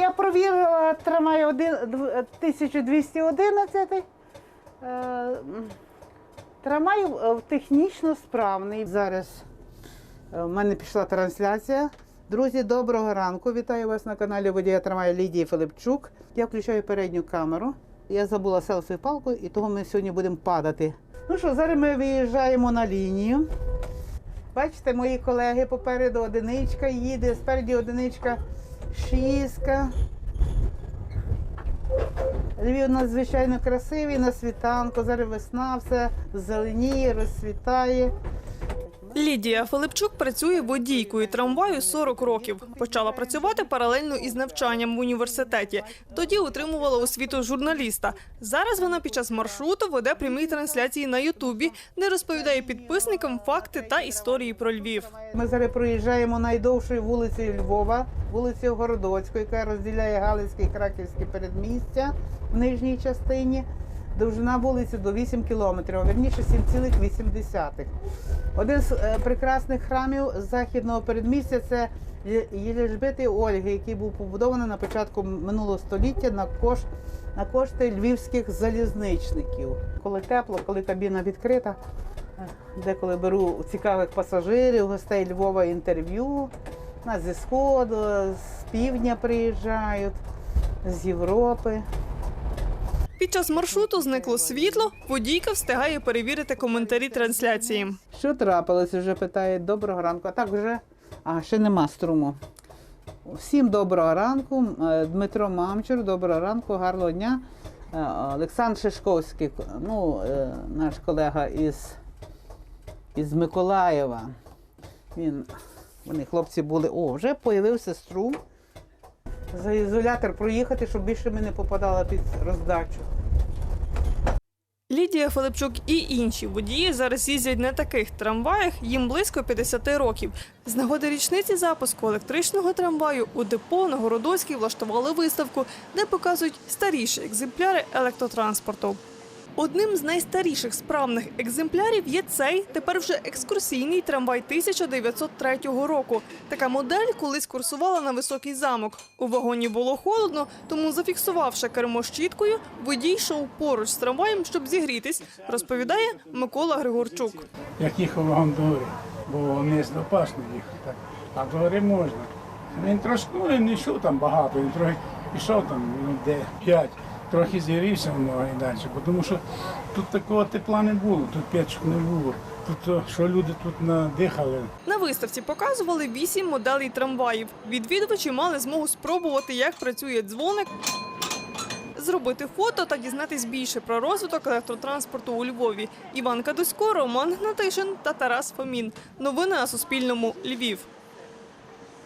Я провірила дв- 1211. Е, м, Трамвай е, технічно справний. Зараз е, в мене пішла трансляція. Друзі, доброго ранку. Вітаю вас на каналі Водія трамваю Лідії Филипчук. Я включаю передню камеру. Я забула селфі палку, і того ми сьогодні будемо падати. Ну що, зараз ми виїжджаємо на лінію. Бачите, мої колеги попереду одиничка їде, спереді одиничка шістка. Львів надзвичайно красивий на світанку. Зараз весна, все зеленіє, розцвітає. Лідія Филипчук працює водійкою трамваю 40 років. Почала працювати паралельно із навчанням в університеті. Тоді отримувала освіту журналіста. Зараз вона під час маршруту веде прямі трансляції на Ютубі, де розповідає підписникам факти та історії про Львів. Ми зараз проїжджаємо найдовшою вулицею Львова, вулицею Городоцьку, яка розділяє Галицьке і Краківське передмістя в нижній частині. Довжина вулиці до 8 кілометрів, а верніше 7,8. Один з е, прекрасних храмів західного передмістя це Єліжбити Ольги, який був побудований на початку минулого століття на кошт на кошти львівських залізничників. Коли тепло, коли кабіна відкрита, е, деколи беру цікавих пасажирів, гостей Львова інтерв'ю. Нас зі сходу, з півдня приїжджають, з Європи. Під час маршруту зникло світло. Водійка встигає перевірити коментарі трансляції. Що трапилось? Вже питають доброго ранку. А так вже а, ще нема струму. Всім доброго ранку. Е, Дмитро Мамчур, доброго ранку, гарного дня. Е, Олександр Шишковський, ну, е, наш колега із, із Миколаєва. Він, вони, хлопці, були. О, вже появився струм. За ізолятор проїхати, щоб більше ми не попадали під роздачу. Лідія Филипчук і інші водії зараз їздять на таких трамваях, їм близько 50 років. З нагоди річниці запуску електричного трамваю у депо на Городоцькій влаштували виставку, де показують старіші екземпляри електротранспорту. Одним з найстаріших справних екземплярів є цей тепер вже екскурсійний трамвай 1903 року. Така модель колись курсувала на високий замок. У вагоні було холодно, тому зафіксувавши кермо щіткою, водій йшов поруч з трамваєм, щоб зігрітись, розповідає Микола Григорчук. як їхав вагон до бо вниз опасно їхати, а до можна. Він трошки, ну не йшов там багато, він трохи пішов там, ну де п'ять, трохи зігрівся в ноги далі, бо тому що тут такого тепла не було, тут печок не було. Тут що люди тут надихали, На виставці показували вісім моделей трамваїв. Відвідувачі мали змогу спробувати, як працює дзвоник, зробити фото та дізнатись більше про розвиток електротранспорту у Львові. Іван Кадусько, Роман Гнатишин та Тарас Фомін. Новини на Суспільному. Львів.